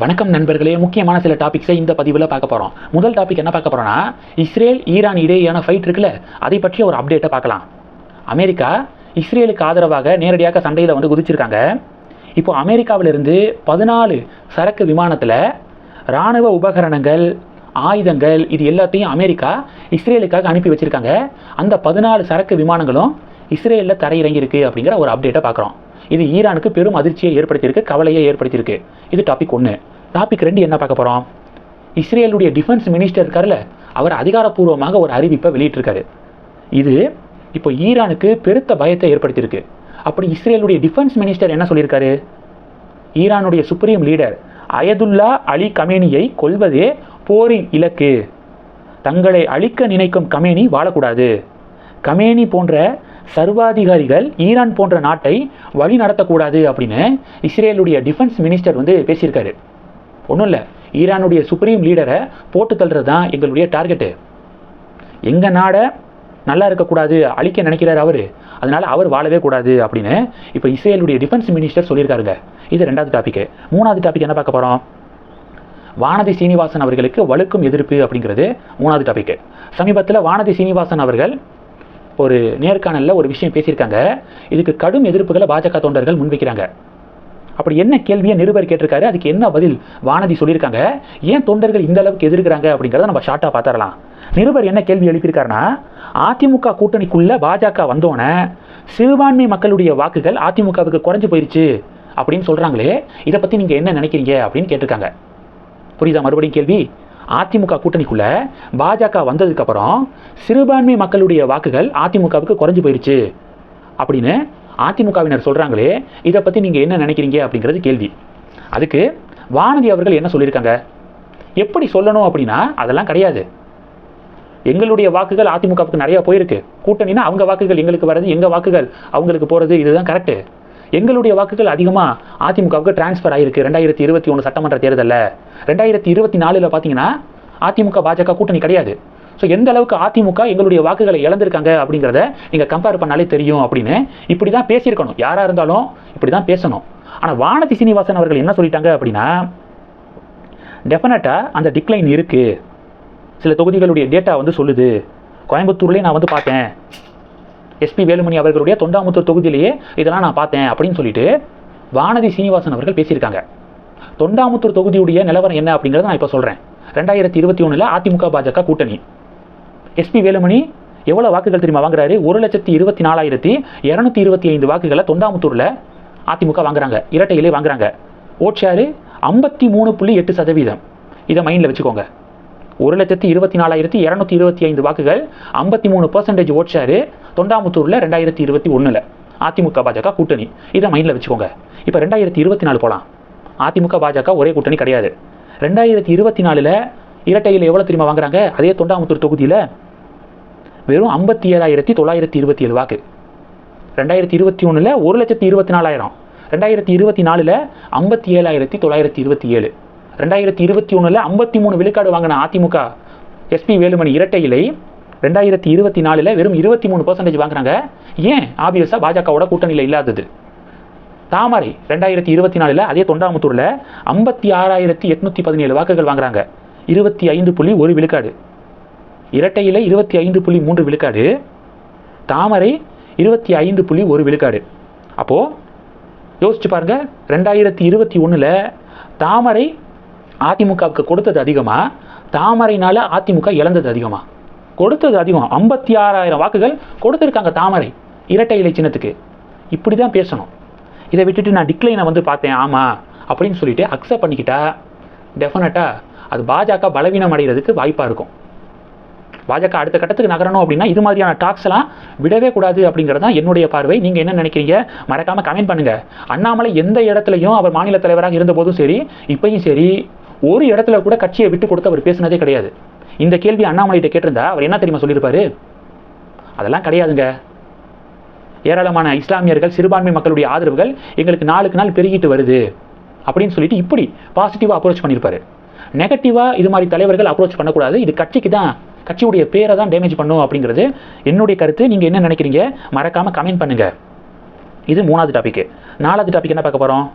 வணக்கம் நண்பர்களே முக்கியமான சில டாபிக்ஸை இந்த பதிவில் பார்க்க போகிறோம் முதல் டாபிக் என்ன பார்க்க போகிறோம்னா இஸ்ரேல் ஈரான் இடையேயான ஃபைட் இருக்குல்ல அதை பற்றி ஒரு அப்டேட்டை பார்க்கலாம். அமெரிக்கா இஸ்ரேலுக்கு ஆதரவாக நேரடியாக சண்டையில் வந்து குதிச்சிருக்காங்க. இப்போ அமெரிக்காவிலிருந்து பதினாலு சரக்கு விமானத்தில் இராணுவ உபகரணங்கள் ஆயுதங்கள் இது எல்லாத்தையும் அமெரிக்கா இஸ்ரேலுக்காக அனுப்பி வச்சுருக்காங்க. அந்த பதினாலு சரக்கு விமானங்களும் இஸ்ரேலில் தரையிறங்கியிருக்கு அப்படிங்கிற ஒரு அப்டேட்டை பார்க்குறோம். இது ஈரானுக்கு பெரும் அதிர்ச்சியை ஏற்படுத்தியிருக்கு கவலையை ஏற்படுத்தியிருக்கு. இது டாபிக் ஒன்று டாபிக் ரெண்டு என்ன பார்க்க போகிறோம் இஸ்ரேலுடைய டிஃபென்ஸ் மினிஸ்டர் இருக்கார்ல அவர் அதிகாரப்பூர்வமாக ஒரு அறிவிப்பை வெளியிட்டிருக்காரு. இது இப்போ ஈரானுக்கு பெருத்த பயத்தை ஏற்படுத்தியிருக்கு. அப்படி இஸ்ரேலுடைய டிஃபென்ஸ் மினிஸ்டர் என்ன சொல்லியிருக்காரு? ஈரானுடைய சுப்ரீம் லீடர் அயதுல்லா அலி கமேனியை கொல்வதே போரின் இலக்கு. தங்களை அழிக்க நினைக்கும் கமேனி வாழக்கூடாது. கமேனி போன்ற சர்வாதிகாரிகள் ஈரான் போன்ற நாட்டை வழி நடத்தக்கூடாது அப்படின்னு இஸ்ரேலுடைய டிஃபென்ஸ் மினிஸ்டர் வந்து பேசியிருக்காரு. ஒன்றும் இல்லை. ஈரானுடைய சுப்ரீம் லீடரை போட்டு தள்ளுறது தான் எங்களுடைய டார்கெட்டு எங்கள் நாடை நல்லா இருக்கக்கூடாது அழிக்க நினைக்கிறார் அவர். அதனால அவர் வாழவே கூடாது அப்படின்னு இப்போ இஸ்ரேலுடைய டிஃபென்ஸ் மினிஸ்டர் சொல்லியிருக்காருங்க. இது ரெண்டாவது டாப்பிக்கு மூணாவது டாபிக் என்ன பார்க்க போகிறோம் வானதி சீனிவாசன் அவர்களுக்கு வலுக்கும் எதிர்ப்பு அப்படிங்கிறது மூணாவது டாபிக் சமீபத்தில் வானதி சீனிவாசன் அவர்கள் ஒரு நேர்காணலில் ஒரு விஷயம் பேசியிருக்காங்க. இதுக்கு கடும் எதிர்ப்புகளை பாஜக தொண்டர்கள் முன்வைக்கிறாங்க. அப்படி என்ன கேள்வியை நிருபர் கேட்டிருக்காரு? அதுக்கு என்ன பதில் வானதி சொல்லியிருக்காங்க? ஏன் தொண்டர்கள் இந்த அளவுக்கு எதிர்க்கிறாங்க அப்படிங்கிறத நம்ம ஷார்ட்டாக பார்த்துடலாம். நிருபர் என்ன கேள்வி எழுப்பியிருக்காருன்னா அதிமுக கூட்டணிக்குள்ளே பாஜக வந்தோடனே சிறுபான்மை மக்களுடைய வாக்குகள் அதிமுகவுக்கு குறைஞ்சு போயிருச்சு அப்படின்னு சொல்கிறாங்களே இதை பற்றி நீங்கள் என்ன நினைக்கிறீங்க அப்படின்னு கேட்டிருக்காங்க. புரியுதா மறுபடியும் கேள்வி? அதிமுக கூட்டணிக்குள்ள பாஜக வந்ததுக்கப்புறம் சிறுபான்மை மக்களுடைய வாக்குகள் அதிமுகவுக்கு குறைஞ்சு போயிடுச்சு அப்படின்னு அதிமுகவினர் சொல்கிறாங்களே இதை பற்றி நீங்கள் என்ன நினைக்கிறீங்க அப்படிங்கிறது கேள்வி. அதுக்கு வானதி அவர்கள் என்ன சொல்லியிருக்காங்க? எப்படி சொல்லணும் அப்படின்னா அதெல்லாம் கிடையாது. எங்களுடைய வாக்குகள் அதிமுகவுக்கு நிறையா போயிருக்கு. கூட்டணினா அவங்க வாக்குகள் எங்களுக்கு வர்றது எங்கள் வாக்குகள் அவங்களுக்கு போகிறது இதுதான் கரெக்டு எங்களுடைய வாக்குகள் அதிகமாக அதிமுகவுக்கு டிரான்ஸ்ஃபர் ஆயிருக்கு. ரெண்டாயிரத்தி இருபத்தி ஒன்று சட்டமன்ற தேர்தலில். ரெண்டாயிரத்தி இருபத்தி நாலில் பார்த்தீங்கன்னா அதிமுக பாஜக கூட்டணி கிடையாது. ஸோ எந்த அளவுக்கு அதிமுக எங்களுடைய வாக்குகளை இழந்திருக்காங்க அப்படிங்கிறத நீங்கள் கம்பேர் பண்ணாலே தெரியும் அப்படின்னு இப்படி தான் பேசியிருக்கணும். யாராக இருந்தாலும் இப்படி தான் பேசணும். ஆனால் வானதி சீனிவாசன் அவர்கள் என்ன சொல்லிட்டாங்க அப்படின்னா டெஃபினட்டாக அந்த டிக்ளைன் இருக்குது சில தொகுதிகளுடைய டேட்டா வந்து சொல்லுது. கோயம்புத்தூர்லேயே நான் வந்து பார்த்தேன். எஸ்பி வேலுமணி அவர்களுடைய தொண்டாமுத்தூர் தொகுதியிலேயே இதெல்லாம் நான் பார்த்தேன் அப்படின்னு சொல்லிட்டு வானதி சீனிவாசன் அவர்கள் பேசியிருக்காங்க. தொண்டாமுத்தூர் தொகுதியுடைய நிலவரம் என்ன அப்படிங்கிறத நான் இப்போ சொல்கிறேன் ரெண்டாயிரத்தி இருபத்தி ஒன்றில் அதிமுக பாஜக கூட்டணி. எஸ்பி வேலுமணி எவ்வளோ வாக்குகள் தெரியுமா வாங்குறாரு? ஒரு லட்சத்தி இருபத்தி நாலாயிரத்தி இரநூத்தி இருபத்தி ஐந்து வாக்குகளை தொண்டாமுத்தூரில் அதிமுக வாங்குறாங்க. இரட்டையிலே வாங்குறாங்க. ஓட்ஷாரு ஐம்பத்தி மூணு புள்ளி எட்டு சதவீதம். இதை மைண்டில் வச்சுக்கோங்க. ஒரு லட்சத்தி இருபத்தி நாலாயிரத்தி இரநூத்தி இருபத்தி ஐந்து வாக்குகள் ஐம்பத்தி மூணு பர்சன்டேஜ் ஓட் ஷேரு தொண்டாமுத்தூரில் ரெண்டாயிரத்தி இருபத்தி ஒன்றில் அதிமுக பாஜக கூட்டணி. இதை மைண்டில் வச்சுக்கோங்க. இப்போ ரெண்டாயிரத்தி இருபத்தி நாலு போகலாம் அதிமுக பாஜக ஒரே கூட்டணி கிடையாது. ரெண்டாயிரத்தி இருபத்தி நாலில் இரட்டையில் எவ்வளோ தெரியுமா வாங்குறாங்க? அதே தொண்டாமுத்தூர் தொகுதியில் வெறும் ஐம்பத்தி ஏழாயிரத்தி தொள்ளாயிரத்தி இருபத்தி ஏழு வாக்கு. ரெண்டாயிரத்தி இருபத்தி ஒன்றில் ஒரு லட்சத்தி இருபத்தி நாலாயிரம். ரெண்டாயிரத்தி இருபத்தி நாலில் ஐம்பத்தி ஏழாயிரத்தி தொள்ளாயிரத்தி இருபத்தி ஏழு. ரெண்டாயிரத்தி இருபத்தி ஒன்றில் ஐம்பத்தி மூணு விழுக்காடு வாங்கின அதிமுக எஸ்பி வேலுமணி இரட்டையிலை ரெண்டாயிரத்தி இருபத்தி நாலில் வெறும் இருபத்தி மூணு பர்சன்டேஜ் வாங்குறாங்க. ஏன்? ஆபியஸாக பாஜகவோட கூட்டணியில் இல்லாதது. தாமரை ரெண்டாயிரத்தி இருபத்தி நாலில் அதே தொண்டாமுத்தூரில் ஐம்பத்தி ஆறாயிரத்தி எட்நூற்றி பதினேழு வாக்குகள் வாங்குறாங்க. இருபத்தி ஐந்து புள்ளி ஒரு விழுக்காடு. இரட்டையில் இருபத்தி ஐந்து புள்ளி மூன்று விழுக்காடு. தாமரை இருபத்தி ஐந்து புள்ளி ஒரு விழுக்காடு. அப்போது யோசிச்சு பாருங்கள் ரெண்டாயிரத்தி இருபத்தி ஒன்றில் தாமரை அதிமுகவுக்கு கொடுத்தது அதிகமாக தாமரைனால அதிமுக இழந்தது அதிகமாக கொடுத்தது அதிகம். ஐம்பத்தி ஆறாயிரம் வாக்குகள் கொடுத்துருக்காங்க தாமரை. இரட்டை இலை சின்னத்துக்கு. இப்படி தான் பேசணும். இதை விட்டுட்டு நான் டிக்ளைனை வந்து பார்த்தேன். ஆமாம் அப்படின்னு சொல்லிட்டு அக்செப்ட் பண்ணிக்கிட்டா டெஃபினட்டாக அது பாஜக பலவீனம் அடைகிறதுக்கு வாய்ப்பாக இருக்கும். பாஜக அடுத்த கட்டத்துக்கு நகரணும் அப்படின்னா இது மாதிரியான டாக்ஸ் எல்லாம் விடவே கூடாது அப்படிங்கிறது தான் என்னுடைய பார்வை. நீங்கள் என்ன நினைக்கிறீங்க? மறக்காமல் கமெண்ட் பண்ணுங்கள் அண்ணாமலை எந்த இடத்துலையும் அவர் மாநில தலைவராக இருந்தபோதும் சரி இப்பையும் சரி ஒரு இடத்துல கூட கட்சியை விட்டு கொடுத்து அவர் பேசினதே கிடையாது. இந்த கேள்வி அண்ணாமலைகிட்ட கேட்டிருந்தா அவர் என்ன தெரியுமா சொல்லியிருப்பாரு? அதெல்லாம் கிடையாதுங்க. ஏராளமான இஸ்லாமியர்கள் சிறுபான்மை மக்களுடைய ஆதரவுகள் எங்களுக்கு நாளுக்கு நாள் பெருகிட்டு வருது. அப்படின்னு சொல்லிட்டு இப்படி பாசிட்டிவாக அப்ரோச் பண்ணியிருப்பாரு. நெகட்டிவாக இது மாதிரி தலைவர்கள் அப்ரோச் பண்ணக்கூடாது. இது கட்சிக்கு தான் கட்சியுடைய பேரை தான் டேமேஜ் பண்ணும் அப்படிங்கிறது என்னுடைய கருத்து. நீங்கள் என்ன நினைக்கிறீங்க? மறக்காமல் கமெண்ட் பண்ணுங்கள் இது மூணாவது டாபிக் நாலாவது டாபிக் என்ன பார்க்க போகிறோம்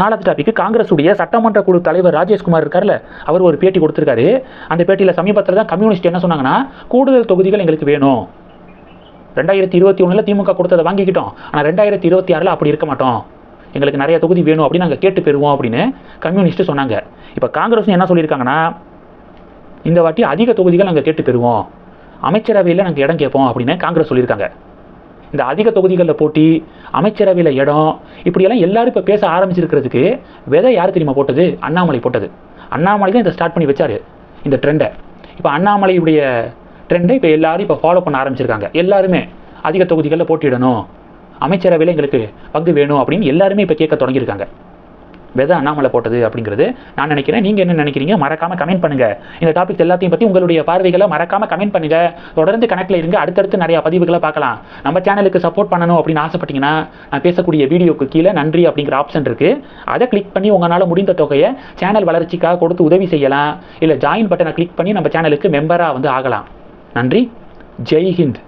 நாலாவது டாபிக் காங்கிரஸுடைய சட்டமன்ற குழு தலைவர் ராஜேஷ்குமார் இருக்கார்ல அவர் ஒரு பேட்டி கொடுத்துருக்காரு. அந்த பேட்டியில் சமீபத்தில் தான் கம்யூனிஸ்ட் என்ன சொன்னாங்கன்னா கூடுதல் தொகுதிகள் எங்களுக்கு வேணும். ரெண்டாயிரத்தி இருபத்தி ஒன்றில் திமுக கொடுத்ததை வாங்கிக்கிட்டோம். ஆனால் ரெண்டாயிரத்தி இருபத்தி ஆறில் அப்படி இருக்க மாட்டோம். எங்களுக்கு நிறைய தொகுதி வேணும் அப்படின்னு நாங்கள் கேட்டு பெறுவோம் அப்படின்னு கம்யூனிஸ்ட் சொன்னாங்க. இப்போ காங்கிரஸும் என்ன சொல்லியிருக்காங்கன்னா இந்த வாட்டி அதிக தொகுதிகள் நாங்கள் கேட்டு பெறுவோம். அமைச்சரவையில் நாங்கள் இடம் கேட்போம் அப்படின்னு காங்கிரஸ் சொல்லியிருக்காங்க. இந்த அதிக தொகுதிகளில் போட்டி அமைச்சரவையில் இடம் இப்படியெல்லாம் எல்லாரும் இப்போ பேச ஆரம்பிச்சிருக்கிறதுக்கு விதை யார் தெரியுமா போட்டது? அண்ணாமலை போட்டது. அண்ணாமலை தான் இதை ஸ்டார்ட் பண்ணி வச்சார் இந்த ட்ரெண்டை இப்போ அண்ணாமலையுடைய ட்ரெண்டை இப்போ எல்லாரும் இப்போ ஃபாலோ பண்ண ஆரம்பிச்சிருக்காங்க. எல்லாருமே அதிக தொகுதிகளில் போட்டியிடணும் அமைச்சரவையில் எங்களுக்கு பங்கு வேணும் அப்படின்னு எல்லாருமே இப்போ கேட்க தொடங்கியிருக்காங்க. விதை அண்ணாமலை போட்டது அப்படிங்கிறது நான் நினைக்கிறேன். நீங்கள் என்ன நினைக்கிறீங்க? மறக்காமல் கமெண்ட் பண்ணுங்கள் இந்த டாபிக் எல்லாத்தையும் பற்றி உங்களுடைய பார்வைகளை மறக்காமல் கமெண்ட் பண்ணுங்கள் தொடர்ந்து கணக்கில் இருங்க. அடுத்தடுத்து நிறைய பதிவுகளை பார்க்கலாம். நம்ம சேனலுக்கு சப்போர்ட் பண்ணணும் அப்படின்னு ஆசைப்பட்டீங்கன்னா நான் பேசக்கூடிய வீடியோக்கு கீழே நன்றி அப்படிங்கிற ஆப்ஷன் இருக்குது அதை கிளிக் பண்ணி உங்களால் முடிந்த தொகையை சேனல் வளர்ச்சிக்காக கொடுத்து உதவி செய்யலாம். இல்லை ஜாயின் பட்டனை கிளிக் பண்ணி நம்ம சேனலுக்கு மெம்பராக வந்து ஆகலாம். நன்றி. ஜெய் ஹிந்த்.